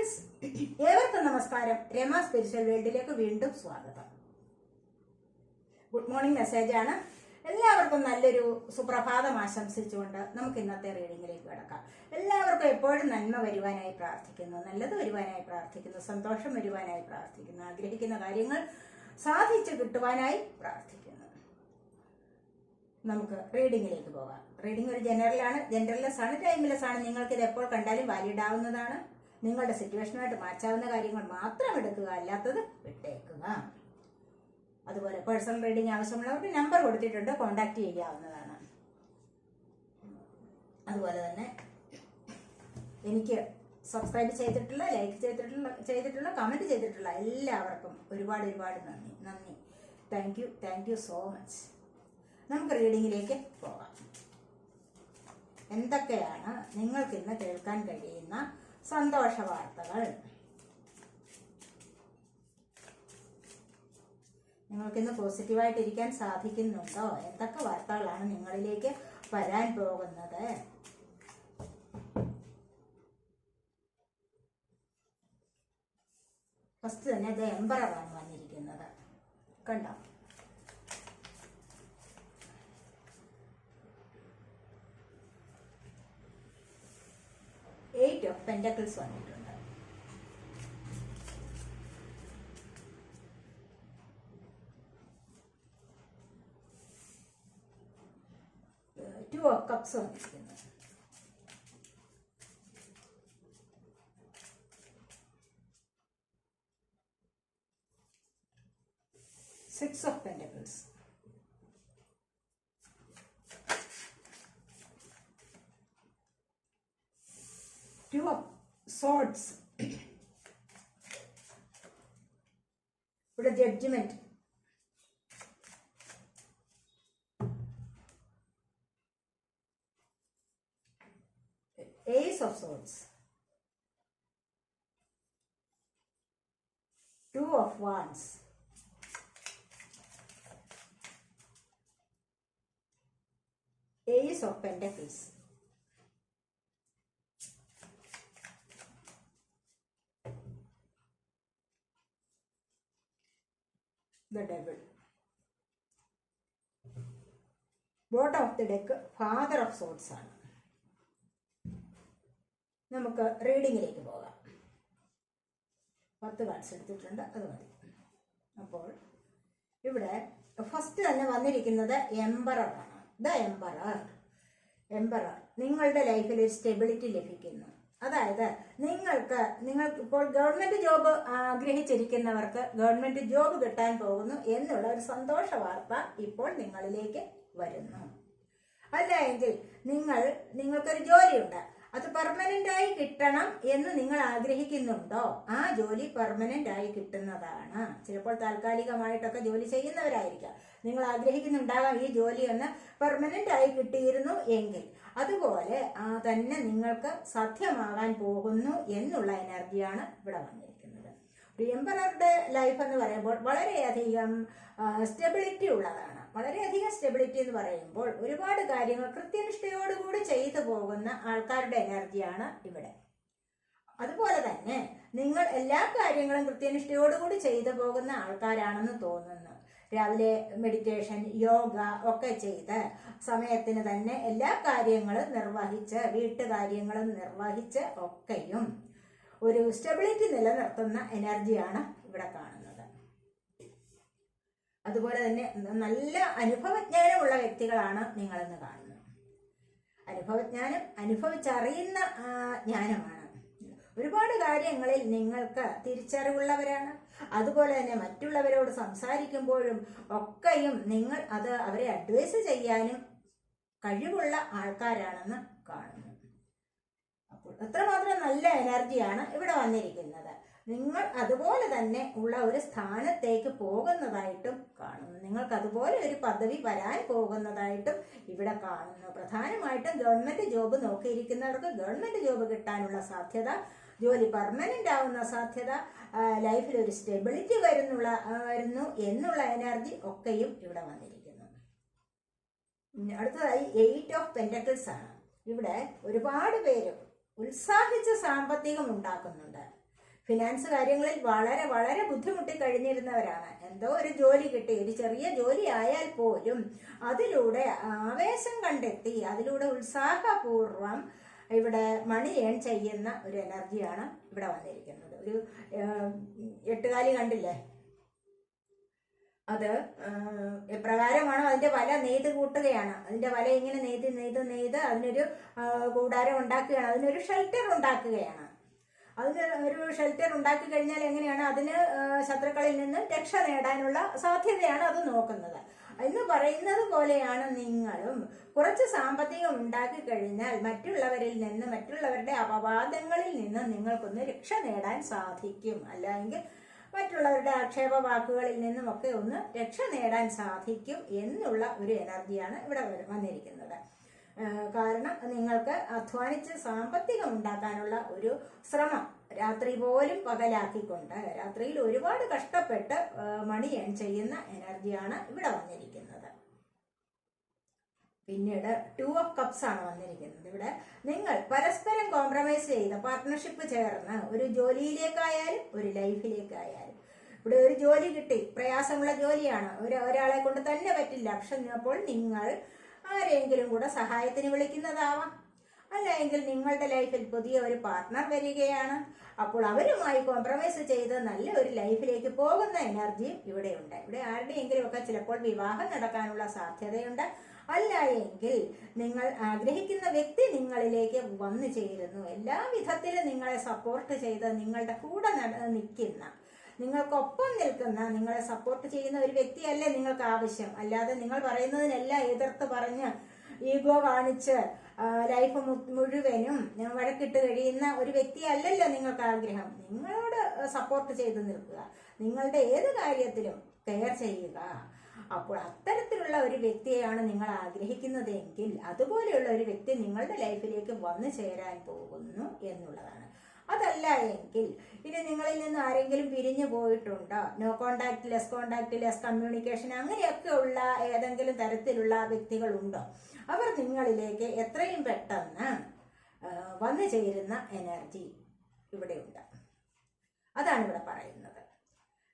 Friends ഏവർക്കും നമസ്കാരം. Rama spiritual വേൾഡിലേക്ക് വീണ്ടും സ്വാഗതം. ഗുഡ് മോർണിംഗ് മെസ്സേജ് ആണ്. എല്ലാവർക്കും നല്ലൊരു സുപ്രഭാതം ആശംസിച്ചുകൊണ്ട് നമുക്ക് ഇന്നത്തെ റീഡിങ്ങിലേക്ക് കിടക്കാം. എല്ലാവർക്കും എപ്പോഴും നന്മ വരുവാനായി പ്രാർത്ഥിക്കുന്നു. നല്ലത് വരുവാനായി പ്രാർത്ഥിക്കുന്നു. സന്തോഷം വരുവാനായി പ്രാർത്ഥിക്കുന്നു. ആഗ്രഹിക്കുന്ന കാര്യങ്ങൾ സാധിച്ചു കിട്ടുവാനായി പ്രാർത്ഥിക്കുന്നു. നമുക്ക് റീഡിങ്ങിലേക്ക് പോകാം. റീഡിംഗ് ഒരു ജനറലാണ് ജനറൽലെസ് ആണ് ടൈംലെസ് ആണ്. നിങ്ങൾക്ക് ഇത് എപ്പോൾ കണ്ടാലും വാലിഡ് ആവുന്നതാണ്. നിങ്ങളുടെ സിറ്റുവേഷനുമായിട്ട് മാച്ചാവുന്ന കാര്യങ്ങൾ മാത്രം എടുക്കുക അല്ലാത്തത് വിട്ടേക്കുക. അതുപോലെ പേഴ്സണൽ റീഡിംഗ് ആവശ്യമുള്ളവർക്ക് നമ്പർ കൊടുത്തിട്ടുണ്ട് കോണ്ടാക്ട് ചെയ്യാവുന്നതാണ്. അതുപോലെ തന്നെ എനിക്ക് സബ്സ്ക്രൈബ് ചെയ്തിട്ടുള്ള ലൈക്ക് ചെയ്തിട്ടുള്ള ചെയ്തിട്ടുള്ള കമന്റ് ചെയ്തിട്ടുള്ള എല്ലാവർക്കും ഒരുപാട് ഒരുപാട് നന്ദി. നന്ദി. Thank you thank you so much നമുക്ക് റീഡിങ്ങിലേക്ക് പോകാം. എന്തൊക്കെയാണ് നിങ്ങൾക്ക് ഇന്ന് കേൾക്കാൻ കഴിയുന്ന സന്തോഷ വാർത്തകൾ നിങ്ങൾക്കിന്ന് പോസിറ്റീവായിട്ട് ഇരിക്കാൻ സാധിക്കുന്നുണ്ടോ? എന്തൊക്കെ വാർത്തകളാണ് നിങ്ങളിലേക്ക് വരാൻ പോകുന്നത്? ഫസ്റ്റ് തന്നെ ഇത് എംബറാണ് വന്നിരിക്കുന്നത്. കണ്ടോ? എയ്റ്റ് ഓഫ് പെന്റക്കിൾസ് വന്നിട്ടുണ്ട് ടു ഓഫ് കപ്സ് വന്നിരിക്കുന്നു six of pentacles two of swords ഇവിടെ judgement ace of swords two of wands ace of pentacles The devil. Bottom of the deck father of swords ആണ്. നമുക്ക് റീഡിങ്ങിലേക്ക് പോകാം. പത്ത് cards എടുത്തിട്ടുണ്ട് അത് മതി. അപ്പോൾ ഇവിടെ ഫസ്റ്റ് തന്നെ വന്നിരിക്കുന്നത് എംപറർ ആണ്. ദ എംബറർ എംബറർ നിങ്ങളുടെ ലൈഫിൽ ഒരു സ്റ്റെബിലിറ്റി ലഭിക്കുന്നു. അതായത് നിങ്ങൾക്ക് നിങ്ങൾക്ക് ഇപ്പോൾ ഗവൺമെന്റ് ജോബ് ആഗ്രഹിച്ചിരിക്കുന്നവർക്ക് ഗവൺമെന്റ് ജോബ് കിട്ടാൻ പോകുന്നു എന്നുള്ള ഒരു സന്തോഷ വാർത്ത ഇപ്പോൾ നിങ്ങളിലേക്ക് വരുന്നു. അല്ല എങ്കിൽ നിങ്ങൾ നിങ്ങൾക്കൊരു ജോലിയുണ്ട്. അത് പെർമനന്റ് ആയി കിട്ടണം എന്ന് നിങ്ങൾ ആഗ്രഹിക്കുന്നുണ്ടോ? ആ ജോലി പെർമനന്റ് ആയി കിട്ടുന്നതാണ്. ചിലപ്പോൾ താൽക്കാലികമായിട്ടൊക്കെ ജോലി ചെയ്യുന്നവരായിരിക്കാം. നിങ്ങൾ ആഗ്രഹിക്കുന്നുണ്ടാകാം ഈ ജോലി ഒന്ന് പെർമനന്റ് ആയി കിട്ടിയിരുന്നു എങ്കിൽ. അതുപോലെ ആ തന്നെ നിങ്ങൾക്ക് സത്യമാകാൻ പോകുന്നു എന്നുള്ള എനർജിയാണ് ഇവിടെ വന്നിരിക്കുന്നത്. എംപറുടെ ലൈഫ് എന്ന് പറയുമ്പോൾ വളരെയധികം സ്റ്റെബിലിറ്റി ഉള്ളതാണ്. വളരെയധികം സ്റ്റെബിലിറ്റി എന്ന് പറയുമ്പോൾ ഒരുപാട് കാര്യങ്ങൾ കൃത്യനിഷ്ഠയോടുകൂടി ചെയ്തു പോകുന്ന ആൾക്കാരുടെ എനർജിയാണ് ഇവിടെ. അതുപോലെ തന്നെ നിങ്ങൾ എല്ലാ കാര്യങ്ങളും കൃത്യനിഷ്ഠയോടുകൂടി ചെയ്തു പോകുന്ന ആൾക്കാരാണെന്ന് തോന്നുന്നു. രാവിലെ മെഡിറ്റേഷൻ യോഗ ഒക്കെ ചെയ്ത് സമയത്തിന് തന്നെ എല്ലാ കാര്യങ്ങളും നിർവഹിച്ച് വീട്ടുകാര്യങ്ങളും നിർവഹിച്ച് ഒക്കെയും ഒരു സ്റ്റെബിലിറ്റി നിലനിർത്തുന്ന എനർജിയാണ് ഇവിടെ കാണുന്നത്. അതുപോലെ തന്നെ നല്ല അനുഭവജ്ഞാനമുള്ള വ്യക്തികളാണ് നിങ്ങളെന്ന് കാണുന്നത്. അനുഭവജ്ഞാനം അനുഭവിച്ചറിയുന്ന ജ്ഞാനമാണ്. ഒരുപാട് കാര്യങ്ങളിൽ നിങ്ങൾക്ക് തിരിച്ചറിവുള്ളവരാണ്. അതുപോലെ തന്നെ മറ്റുള്ളവരോട് സംസാരിക്കുമ്പോഴും ഒക്കെയും നിങ്ങൾ അത് അവരെ അഡ്വൈസ് ചെയ്യാനും കഴിവുള്ള ആൾക്കാരാണെന്ന് കാണുന്നു. അപ്പോൾ അത്രമാത്രം നല്ല എനർജിയാണ് ഇവിടെ വന്നിരിക്കുന്നത്. നിങ്ങൾ അതുപോലെ തന്നെ ഉള്ള ഒരു സ്ഥാനത്തേക്ക് പോകുന്നതായിട്ടും കാണുന്നു. നിങ്ങൾക്ക് അതുപോലെ ഒരു പദവി വരാൻ പോകുന്നതായിട്ടും ഇവിടെ കാണുന്നു. പ്രധാനമായിട്ടും ഗവൺമെന്റ് ജോബ് നോക്കിയിരിക്കുന്നവർക്ക് ഗവൺമെന്റ് ജോബ് കിട്ടാനുള്ള സാധ്യത ജോലി പെർമനന്റ് ആവുന്ന സാധ്യത ലൈഫിൽ ഒരു സ്റ്റെബിലിറ്റി വരുന്നുള്ള വരുന്നു എന്നുള്ള എനർജി ഒക്കെയും ഇവിടെ വന്നിരിക്കുന്നു. അടുത്തതായി എയ്റ്റ് ഓഫ് പെന്റക്കിൾസ് ആണ്. ഇവിടെ ഒരുപാട് പേര് ഉത്സാഹിച്ച് സാമ്പത്തികം ഉണ്ടാക്കുന്നുണ്ട്. ഫിനാൻസ് കാര്യങ്ങളിൽ വളരെ വളരെ ബുദ്ധിമുട്ടി കഴിഞ്ഞിരുന്നവരാണ്. എന്തോ ഒരു ജോലി കിട്ടി ഒരു ചെറിയ ജോലി ആയാൽ പോലും അതിലൂടെ ആവേശം കണ്ടെത്തി അതിലൂടെ ഉത്സാഹപൂർവം ഇവിടെ മണി ഏൺ ചെയ്യുന്ന ഒരു എനർജിയാണ് ഇവിടെ വന്നിരിക്കുന്നത്. ഒരു എട്ടുകാലി കണ്ടില്ലേ? അത് എപ്രകാരമാണോ അതിന്റെ വല നെയ്ത് കൂട്ടുകയാണ്. അതിന്റെ വല ഇങ്ങനെ നെയ്ത് നെയ്ത് നെയ്ത് അതിനൊരു കൂടാരം ഉണ്ടാക്കുകയാണ്. അതിനൊരു ഷെൽട്ടർ ഉണ്ടാക്കുകയാണ്. അതിന് ഒരു ഷെൽട്ടർ ഉണ്ടാക്കി കഴിഞ്ഞാൽ എങ്ങനെയാണ് അതിന് ശത്രുക്കളിൽ നിന്ന് രക്ഷ നേടാനുള്ള സാധ്യതയാണ് അത് നോക്കുന്നത്. എന്ന് പറയുന്നത് പോലെയാണ് നിങ്ങളും. കുറച്ച് സാമ്പത്തികം ഉണ്ടാക്കി കഴിഞ്ഞാൽ മറ്റുള്ളവരിൽ നിന്ന് മറ്റുള്ളവരുടെ അപവാദങ്ങളിൽ നിന്ന് നിങ്ങൾക്കൊന്ന് രക്ഷ നേടാൻ സാധിക്കും. അല്ലെങ്കിൽ മറ്റുള്ളവരുടെ ആക്ഷേപ വാക്കുകളിൽ നിന്നുമൊക്കെ ഒന്ന് രക്ഷ നേടാൻ സാധിക്കും എന്നുള്ള ഒരു എനർജിയാണ് ഇവിടെ വന്നിരിക്കുന്നത്. കാരണം നിങ്ങൾക്ക് അധ്വാനിച്ച് സാമ്പത്തികം ഉണ്ടാക്കാനുള്ള ഒരു ശ്രമം രാത്രി പോലും പകലാക്കിക്കൊണ്ട് രാത്രിയിൽ ഒരുപാട് കഷ്ടപ്പെട്ട് മണി ഏൺ ചെയ്യുന്ന എനർജിയാണ് ഇവിടെ വന്നിരിക്കുന്നത്. പിന്നീട് ടു ഓഫ് കപ്സ് ആണ് വന്നിരിക്കുന്നത് ഇവിടെ. നിങ്ങൾ പരസ്പരം കോംപ്രമൈസ് ചെയ്ത് പാർട്ട്ണർഷിപ്പ് ചേർന്ന് ഒരു ജോലിയിലേക്കായാലും ഒരു ലൈഫിലേക്കായാലും. ഇവിടെ ഒരു ജോലി കിട്ടി പ്രയാസമുള്ള ജോലിയാണ്. ഒരു ഒരാളെ കൊണ്ട് തന്നെ പറ്റില്ല. പക്ഷെ അപ്പോൾ നിങ്ങൾ ആരെങ്കിലും കൂടെ സഹായത്തിന് വിളിക്കുന്നതാവാം. അല്ലെങ്കിൽ നിങ്ങളുടെ ലൈഫിൽ പുതിയ ഒരു പാർട്ണർ വരികയാണ്. അപ്പോൾ അവരുമായി കോംപ്രമൈസ് ചെയ്ത് നല്ല ഒരു ലൈഫിലേക്ക് പോകുന്ന എനർജിയും ഇവിടെയുണ്ട് ഇവിടെ ആരുടെയെങ്കിലും ഒക്കെ ചിലപ്പോൾ വിവാഹം നടക്കാനുള്ള സാധ്യതയുണ്ട്. അല്ല എങ്കിൽ നിങ്ങൾ ആഗ്രഹിക്കുന്ന വ്യക്തി നിങ്ങളിലേക്ക് വന്നു ചേരുന്നു. എല്ലാ വിധത്തിലും നിങ്ങളെ സപ്പോർട്ട് ചെയ്ത് നിങ്ങളുടെ കൂടെ നിൽക്കുന്ന നിങ്ങൾക്കൊപ്പം നിൽക്കുന്ന നിങ്ങളെ സപ്പോർട്ട് ചെയ്യുന്ന ഒരു വ്യക്തിയല്ലേ നിങ്ങൾക്ക് ആവശ്യം. അല്ലാതെ നിങ്ങൾ പറയുന്നതിനെല്ലാം എതിർത്ത് പറഞ്ഞ് ഈഗോ കാണിച്ച് ലൈഫ് മുഴുവനും വഴക്കിട്ട് കഴിയുന്ന ഒരു വ്യക്തി അല്ലല്ലോ നിങ്ങൾക്ക് ആഗ്രഹം. നിങ്ങളോട് സപ്പോർട്ട് ചെയ്ത് നിൽക്കുക. നിങ്ങളുടെ ഏത് കാര്യത്തിലും കെയർ ചെയ്യുക. അപ്പോൾ അത്തരത്തിലുള്ള ഒരു വ്യക്തിയെയാണ് നിങ്ങൾ ആഗ്രഹിക്കുന്നതെങ്കിൽ അതുപോലെയുള്ള ഒരു വ്യക്തി നിങ്ങളുടെ ലൈഫിലേക്ക് വന്നു ചേരാൻ പോകുന്നു എന്നുള്ളതാണ്. അതല്ല എങ്കിൽ. ഇനി നിങ്ങളിൽ നിന്ന് ആരെങ്കിലും പിരിഞ്ഞു പോയിട്ടുണ്ടോ? No contactless contactless communication അങ്ങനെയൊക്കെ ഉള്ള ഏതെങ്കിലും തരത്തിലുള്ള വ്യക്തികളുണ്ടോ? അവർ നിങ്ങളിലേക്ക് എത്രയും പെട്ടെന്ന് വന്നു ചേരുന്ന എനർജി ഇവിടെയുണ്ട് അതാണ് ഇവിടെ പറയുന്നത്.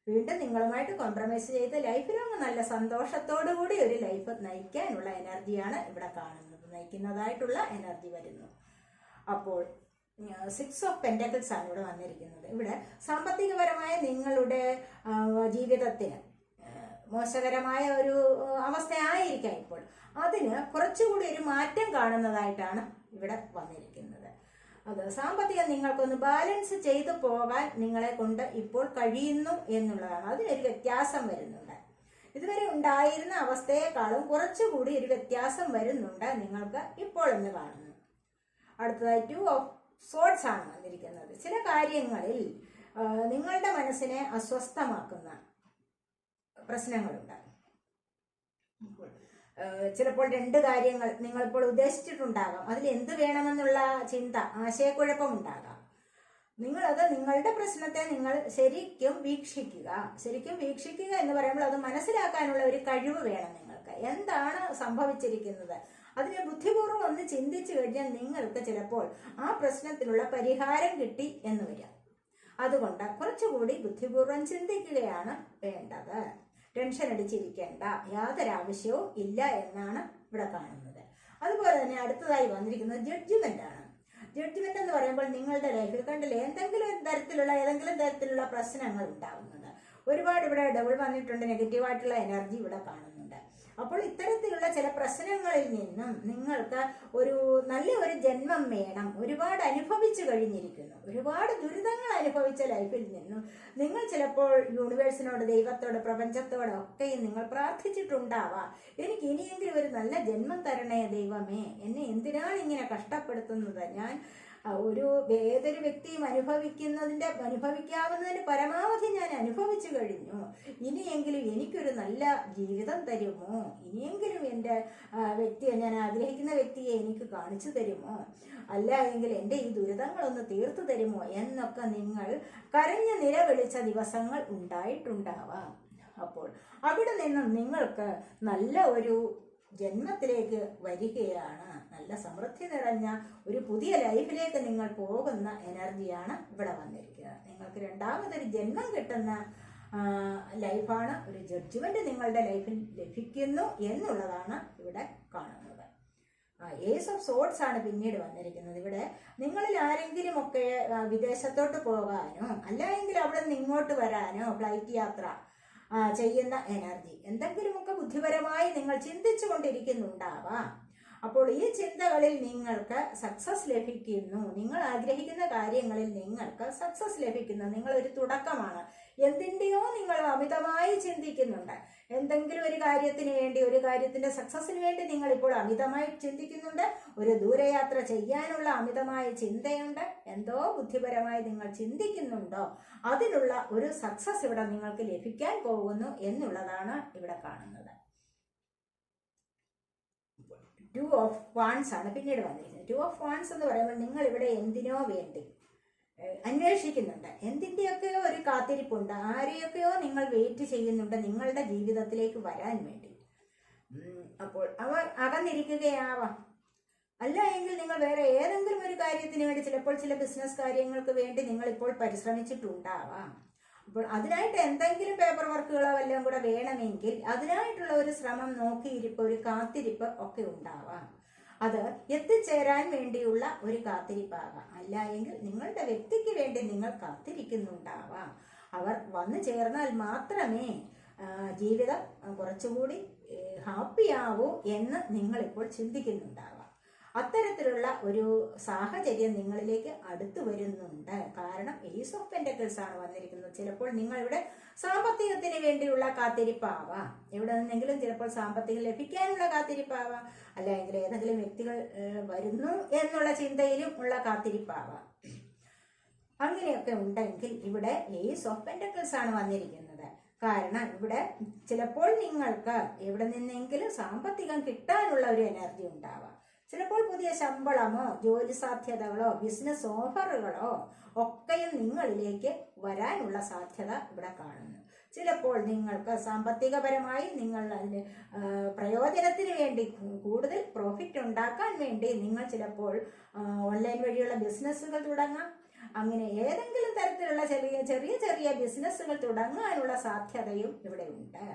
വീണ്ടും നിങ്ങളുമായിട്ട് കോംപ്രമൈസ് ചെയ്ത് ലൈഫിലൊന്ന് നല്ല സന്തോഷത്തോടു കൂടി ഒരു ലൈഫ് നയിക്കാനുള്ള എനർജിയാണ് ഇവിടെ കാണുന്നത്. നയിക്കുന്നതായിട്ടുള്ള എനർജി വരുന്നു. അപ്പോൾ സിക്സ് ഓഫ് പെന്റക്കിൾസ് ആണ് ഇവിടെ വന്നിരിക്കുന്നത്. ഇവിടെ സാമ്പത്തികപരമായ നിങ്ങളുടെ ജീവിതത്തിന് മോശകരമായ ഒരു അവസ്ഥയായിരിക്കാം ഇപ്പോൾ. അതിന് കുറച്ചുകൂടി ഒരു മാറ്റം കാണുന്നതായിട്ടാണ് ഇവിടെ വന്നിരിക്കുന്നത്. അത് സാമ്പത്തികം നിങ്ങൾക്കൊന്ന് ബാലൻസ് ചെയ്തു പോകാൻ നിങ്ങളെ കൊണ്ട് ഇപ്പോൾ കഴിയുന്നു എന്നുള്ളതാണ്. അതിനൊരു വ്യത്യാസം വരുന്നുണ്ട്. ഇതുവരെ ഉണ്ടായിരുന്ന അവസ്ഥയെക്കാളും കുറച്ചുകൂടി ഒരു വ്യത്യാസം വരുന്നുണ്ട് നിങ്ങൾക്ക് ഇപ്പോൾ എന്ന് കാണുന്നു. അടുത്തതായി ടു ഓഫ് സോഡ്സ് ആണ് വന്നിരിക്കുന്നത്. ചില കാര്യങ്ങളിൽ നിങ്ങളുടെ മനസ്സിനെ അസ്വസ്ഥമാക്കുന്ന പ്രശ്നങ്ങളുണ്ട്. ചിലപ്പോൾ രണ്ട് കാര്യങ്ങൾ നിങ്ങളിപ്പോൾ ഉദ്ദേശിച്ചിട്ടുണ്ടാകാം. അതിൽ എന്ത് വേണമെന്നുള്ള ചിന്ത ആശയക്കുഴപ്പം ഉണ്ടാകാം നിങ്ങളത് നിങ്ങളുടെ പ്രശ്നത്തെ നിങ്ങൾ ശരിക്കും വീക്ഷിക്കുക. ശരിക്കും വീക്ഷിക്കുക എന്ന് പറയുമ്പോൾ അത് മനസ്സിലാക്കാനുള്ള ഒരു കഴിവ് വേണം നിങ്ങൾക്ക്. എന്താണ് സംഭവിച്ചിരിക്കുന്നത്? അതിനെ ബുദ്ധിപൂർവം ഒന്ന് ചിന്തിച്ചു കഴിഞ്ഞാൽ നിങ്ങൾക്ക് ചിലപ്പോൾ ആ പ്രശ്നത്തിനുള്ള പരിഹാരം കിട്ടി എന്ന് വരാം. അതുകൊണ്ട് കുറച്ചുകൂടി ബുദ്ധിപൂർവം ചിന്തിക്കുകയാണ് വേണ്ടത്. ടെൻഷൻ അടിച്ചിരിക്കേണ്ട യാതൊരു ആവശ്യവും ഇല്ല എന്നാണ് ഇവിടെ കാണുന്നത്. അതുപോലെ തന്നെ അടുത്തതായി വന്നിരിക്കുന്നത് ജഡ്ജ്മെന്റ് ആണ്. ജഡ്ജ്മെന്റ് എന്ന് പറയുമ്പോൾ നിങ്ങളുടെ ലൈഫിൽ കണ്ടില്ലേ എന്തെങ്കിലും തരത്തിലുള്ള ഏതെങ്കിലും തരത്തിലുള്ള പ്രശ്നങ്ങൾ ഉണ്ടാവുന്നത്. ഒരുപാട് ഇവിടെ ഡബിൾ വന്നിട്ടുണ്ട് നെഗറ്റീവായിട്ടുള്ള എനർജി ഇവിടെ കാണുന്നുണ്ട് അപ്പോൾ ഇത്തരത്തിലുള്ള ചില പ്രശ്നങ്ങളിൽ നിന്നും നിങ്ങൾക്ക് ഒരു നല്ല ഒരു ജന്മം വേണം ഒരുപാട് അനുഭവിച്ചു കഴിഞ്ഞിരിക്കുന്നു. ഒരുപാട് ദുരിതങ്ങൾ അനുഭവിച്ച ലൈഫിൽ നിന്നും നിങ്ങൾ ചിലപ്പോൾ യൂണിവേഴ്സിനോട് ദൈവത്തോട് പ്രപഞ്ചത്തോട് ഒക്കെയും നിങ്ങൾ പ്രാർത്ഥിച്ചിട്ടുണ്ടാവാം. എനിക്ക് ഇനിയെങ്കിലും ഒരു നല്ല ജന്മം തരണേ ദൈവമേ. എന്നെ എന്തിനാണ് ഇങ്ങനെ കഷ്ടപ്പെടുത്തുന്നത്? ഞാൻ ഒരു ഏതൊരു വ്യക്തിയും അനുഭവിക്കുന്നതിന്റെ അനുഭവിക്കാവുന്നതിന് പരമാവധി ഞാൻ അനുഭവിച്ചു കഴിഞ്ഞു. ഇനിയെങ്കിലും എനിക്കൊരു നല്ല ജീവിതം തരുമോ? ഇനിയെങ്കിലും എന്റെ വ്യക്തിയെ ഞാൻ ആഗ്രഹിക്കുന്ന വ്യക്തിയെ എനിക്ക് കാണിച്ചു തരുമോ? അല്ല എങ്കിൽ എന്റെ ഈ ദുരിതങ്ങളൊന്ന് തീർത്തു തരുമോ? എന്നൊക്കെ നിങ്ങൾ കരഞ്ഞു നിലവിളിച്ച ദിവസങ്ങൾ ഉണ്ടായിട്ടുണ്ടാവാം. അപ്പോൾ അവിടെ നിന്നും നിങ്ങൾക്ക് നല്ല ഒരു ജന്മത്തിലേക്ക് വരികയാണ്. നല്ല സമൃദ്ധി നിറഞ്ഞ ഒരു പുതിയ ലൈഫിലേക്ക് നിങ്ങൾ പോകുന്ന എനർജിയാണ് ഇവിടെ വന്നിരിക്കുക നിങ്ങൾക്ക് രണ്ടാമതൊരു ജന്മം കിട്ടുന്ന ലൈഫാണ്. ഒരു ജഡ്ജ്മെന്റ് നിങ്ങളുടെ ലൈഫിൽ ലഭിക്കുന്നു എന്നുള്ളതാണ് ഇവിടെ കാണുന്നത്. ഏസ് ഓഫ് സോട്സ് ആണ് പിന്നീട് വന്നിരിക്കുന്നത്. ഇവിടെ നിങ്ങളിൽ ആരെങ്കിലും ഒക്കെ വിദേശത്തോട്ട് പോകാനോ അല്ലെങ്കിൽ അവിടെ നിന്ന് ഇങ്ങോട്ട് വരാനോ ഫ്ലൈറ്റ് യാത്ര ചെയ്യുന്ന എനർജി എന്തെങ്കിലുമൊക്കെ ബുദ്ധിപരമായി നിങ്ങൾ ചിന്തിച്ചു കൊണ്ടിരിക്കുന്നുണ്ടാവാം അപ്പോൾ ഈ ചിന്തകളിൽ നിങ്ങൾക്ക് സക്സസ് ലഭിക്കുന്നു. നിങ്ങൾ ആഗ്രഹിക്കുന്ന കാര്യങ്ങളിൽ നിങ്ങൾക്ക് സക്സസ് ലഭിക്കുന്നു. നിങ്ങളൊരു തുടക്കമാണ്. എന്തിന്റെയോ നിങ്ങൾ അമിതമായി ചിന്തിക്കുന്നുണ്ട്. എന്തെങ്കിലും ഒരു കാര്യത്തിന് വേണ്ടി ഒരു കാര്യത്തിന്റെ സക്സസിന് വേണ്ടി നിങ്ങൾ ഇപ്പോൾ അമിതമായി ചിന്തിക്കുന്നുണ്ട്. ഒരു ദൂരയാത്ര ചെയ്യാനുള്ള അമിതമായ ചിന്തയുണ്ട്. എന്തോ ബുദ്ധിപരമായി നിങ്ങൾ ചിന്തിക്കുന്നുണ്ടോ? അതിനുള്ള ഒരു സക്സസ് ഇവിടെ നിങ്ങൾക്ക് ലഭിക്കാൻ പോകുന്നു എന്നുള്ളതാണ് ഇവിടെ കാണുന്നത്. ടു ഓഫ് വാൺസ് ആണ് പിന്നീട് വന്നിരിക്കുന്നത്. ടു ഓഫ് വാൺസ് എന്ന് പറയുമ്പോൾ നിങ്ങൾ ഇവിടെ എന്തിനോ വേണ്ടി അന്വേഷിക്കുന്നുണ്ട്. എന്തിന്റെയൊക്കെയോ ഒരു കാത്തിരിപ്പുണ്ട്. ആരെയൊക്കെയോ നിങ്ങൾ വെയിറ്റ് ചെയ്യുന്നുണ്ട് നിങ്ങളുടെ ജീവിതത്തിലേക്ക് വരാൻ വേണ്ടി. അപ്പോൾ അവർ അകന്നിരിക്കുകയാവാം അല്ല എങ്കിൽ നിങ്ങൾ വേറെ ഏതെങ്കിലും ഒരു കാര്യത്തിന് വേണ്ടി ചിലപ്പോൾ ചില ബിസിനസ് കാര്യങ്ങൾക്ക് വേണ്ടി നിങ്ങൾ ഇപ്പോൾ പരിശ്രമിച്ചിട്ടുണ്ടാവാം. അപ്പോൾ അതിനായിട്ട് എന്തെങ്കിലും പേപ്പർ വർക്കുകളോ വല്ലതും കൂടെ വേണമെങ്കിൽ അതിനായിട്ടുള്ള ഒരു ശ്രമം നോക്കിയിരിപ്പ് ഒരു കാത്തിരിപ്പ് ഒക്കെ ഉണ്ടാവാം. അത് എത്തിച്ചേരാൻ വേണ്ടിയുള്ള ഒരു കാത്തിരിപ്പാകാം. അല്ല എങ്കിൽ നിങ്ങളുടെ വ്യക്തിക്ക് വേണ്ടി നിങ്ങൾ കാത്തിരിക്കുന്നുണ്ടാവാം. അവർ വന്നു ചേർന്നാൽ മാത്രമേ ജീവിതം കുറച്ചുകൂടി ഹാപ്പിയാവൂ എന്ന് നിങ്ങളിപ്പോൾ ചിന്തിക്കുന്നുണ്ടാവാം. അത്തരത്തിലുള്ള ഒരു സാഹചര്യം നിങ്ങളിലേക്ക് അടുത്തു വരുന്നുണ്ട്. കാരണം ഏസ് ഓഫ് പെൻഡക്കിൾസ് ആണ് വന്നിരിക്കുന്നത്. ചിലപ്പോൾ നിങ്ങൾ ഇവിടെ സാമ്പത്തികത്തിന് വേണ്ടിയുള്ള കാത്തിരിപ്പാവാം. എവിടെ നിന്നെങ്കിലും ചിലപ്പോൾ സാമ്പത്തികം ലഭിക്കാനുള്ള കാത്തിരിപ്പാവാം. അല്ലെങ്കിൽ ഏതെങ്കിലും വ്യക്തികൾ വരുന്നു എന്നുള്ള ചിന്തയിലും ഉള്ള കാത്തിരിപ്പാവാം. അങ്ങനെയൊക്കെ ഉണ്ടെങ്കിൽ ഇവിടെ ഏസ് ഓഫ് പെൻഡക്കിൾസ് ആണ് വന്നിരിക്കുന്നത്. കാരണം ഇവിടെ ചിലപ്പോൾ നിങ്ങൾക്ക് എവിടെ നിന്നെങ്കിലും സാമ്പത്തികം കിട്ടാനുള്ള ഒരു എനർജി ഉണ്ടാവാം. ചിലപ്പോൾ പുതിയ ശമ്പളമോ ജോലി സാധ്യതകളോ ബിസിനസ് ഓഫറുകളോ ഒക്കെയും നിങ്ങളിലേക്ക് വരാനുള്ള സാധ്യത ഇവിടെ കാണുന്നു. ചിലപ്പോൾ നിങ്ങൾക്ക് സാമ്പത്തികപരമായി നിങ്ങൾ അതിന് പ്രയോജനത്തിന് വേണ്ടി കൂടുതൽ പ്രോഫിറ്റ് ഉണ്ടാക്കാൻ വേണ്ടി നിങ്ങൾ ചിലപ്പോൾ ഓൺലൈൻ വഴിയുള്ള ബിസിനസ്സുകൾ തുടങ്ങാം. അങ്ങനെ ഏതെങ്കിലും തരത്തിലുള്ള ചെറിയ ചെറിയ ചെറിയ ബിസിനസ്സുകൾ തുടങ്ങാനുള്ള സാധ്യതയും ഇവിടെ ഉണ്ട്.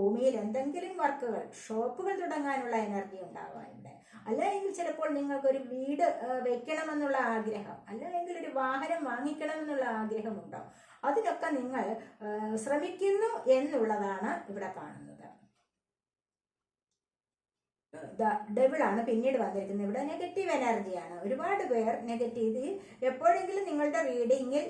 ഭൂമിയിൽ എന്തെങ്കിലും വർക്കുകൾ ഷോപ്പുകൾ തുടങ്ങാനുള്ള എനർജി ഉണ്ടാകാറുണ്ട് അല്ലെങ്കിൽ ചിലപ്പോൾ നിങ്ങൾക്കൊരു വീട് വെക്കണമെന്നുള്ള ആഗ്രഹം അല്ലെങ്കിൽ ഒരു വാഹനം വാങ്ങിക്കണമെന്നുള്ള ആഗ്രഹമുണ്ടോ അതിനൊക്കെ നിങ്ങൾ ശ്രമിക്കുന്നു എന്നുള്ളതാണ് ഇവിടെ കാണുന്നത്. ഡബിളാണ് പിന്നീട് വന്നിരിക്കുന്നത്. ഇവിടെ നെഗറ്റീവ് എനർജിയാണ് ഒരുപാട് പേർ നെഗറ്റീവ് എപ്പോഴെങ്കിലും നിങ്ങളുടെ റീഡിങ്ങിൽ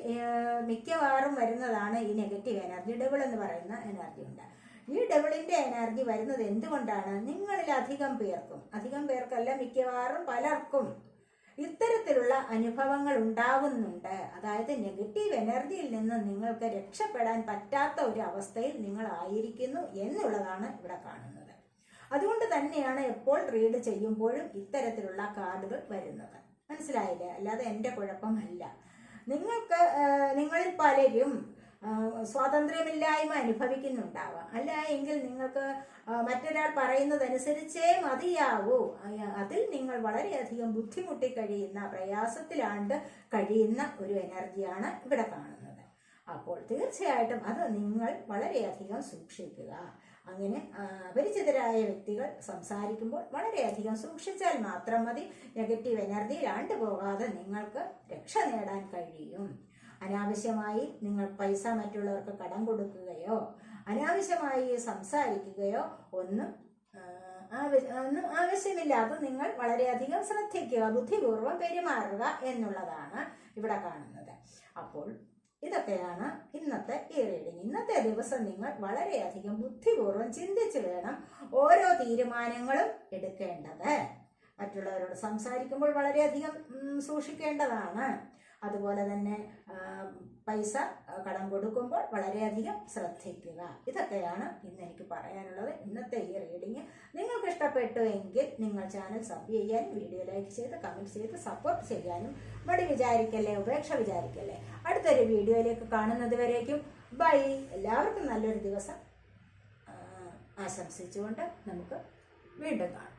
മിക്കവാറും വരുന്നതാണ് ഈ നെഗറ്റീവ് എനർജി ഡബിൾ എന്ന് പറയുന്ന എനർജി ഉണ്ട്. ഈ ഡബിളിന്റെ എനർജി വരുന്നത് എന്തുകൊണ്ടാണ്? നിങ്ങളിൽ അധികം പേർക്കും അധികം പേർക്കല്ല മിക്കവാറും പലർക്കും ഇത്തരത്തിലുള്ള അനുഭവങ്ങൾ ഉണ്ടാകുന്നുണ്ട് അതായത് നെഗറ്റീവ് എനർജിയിൽ നിന്ന് നിങ്ങൾക്ക് രക്ഷപ്പെടാൻ പറ്റാത്ത ഒരു അവസ്ഥയിൽ നിങ്ങൾ ആയിരിക്കുന്നു എന്നുള്ളതാണ് ഇവിടെ കാണുന്നത്. അതുകൊണ്ട് തന്നെയാണ് എപ്പോൾ റീഡ് ചെയ്യുമ്പോഴും ഇത്തരത്തിലുള്ള കാർഡുകൾ വരുന്നത്. മനസ്സിലായില്ലേ? അല്ലാതെ എന്റെ കുഴപ്പമല്ല. നിങ്ങൾക്ക് നിങ്ങളിൽ പലരും സ്വാതന്ത്ര്യമില്ലായ്മ അനുഭവിക്കുന്നുണ്ടാവാം. അല്ല എങ്കിൽ നിങ്ങൾക്ക് മറ്റൊരാൾ പറയുന്നതനുസരിച്ചേ മതിയാവൂ. അതിൽ നിങ്ങൾ വളരെയധികം ബുദ്ധിമുട്ടി കഴിയുന്ന പ്രയാസത്തിലാണ്ട് കഴിയുന്ന ഒരു എനർജിയാണ് ഇവിടെ കാണുന്നത്. അപ്പോൾ തീർച്ചയായിട്ടും അത് നിങ്ങൾ വളരെയധികം സൂക്ഷിക്കുക. അങ്ങനെ അപരിചിതരായ വ്യക്തികൾ സംസാരിക്കുമ്പോൾ വളരെയധികം സൂക്ഷിച്ചാൽ മാത്രം മതി. നെഗറ്റീവ് എനർജി ആണ്ടുപോകാതെ നിങ്ങൾക്ക് രക്ഷ നേടാൻ കഴിയും. അനാവശ്യമായി നിങ്ങൾ പൈസ മറ്റുള്ളവർക്ക് കടം കൊടുക്കുകയോ അനാവശ്യമായി സംസാരിക്കുകയോ ഒന്നും ഒന്നും ആവശ്യമില്ലാതെ നിങ്ങൾ വളരെയധികം ശ്രദ്ധിക്കുക ബുദ്ധിപൂർവം പെരുമാറുക എന്നുള്ളതാണ് ഇവിടെ കാണുന്നത്. അപ്പോൾ ഇതൊക്കെയാണ് ഇന്നത്തെ ഈ റീഡിംഗ് ഇന്നത്തെ ദിവസം നിങ്ങൾ വളരെയധികം ബുദ്ധിപൂർവം ചിന്തിച്ച് വേണം ഓരോ തീരുമാനങ്ങളും എടുക്കേണ്ടത്. മറ്റുള്ളവരോട് സംസാരിക്കുമ്പോൾ വളരെയധികം സൂക്ഷിക്കേണ്ടതാണ്. അതുപോലെ തന്നെ പൈസ കടം കൊടുക്കുമ്പോൾ വളരെയധികം ശ്രദ്ധിക്കുക. ഇതൊക്കെയാണ് ഇന്ന് എനിക്ക് പറയാനുള്ളത് ഇന്നത്തെ ഈ റീഡിങ് നിങ്ങൾക്ക് ഇഷ്ടപ്പെട്ടു എങ്കിൽ നിങ്ങൾ ചാനൽ സബ് ചെയ്യാനും വീഡിയോ ലൈക്ക് ചെയ്ത് കമന്റ് ചെയ്ത് സപ്പോർട്ട് ചെയ്യാനും മടി വിചാരിക്കല്ലേ ഉപേക്ഷ വിചാരിക്കല്ലേ? അടുത്തൊരു വീഡിയോയിലേക്ക് കാണുന്നത് വരേക്കും. ബൈ എല്ലാവർക്കും നല്ലൊരു ദിവസം ആശംസിച്ചുകൊണ്ട് നമുക്ക് വീണ്ടും കാണാം.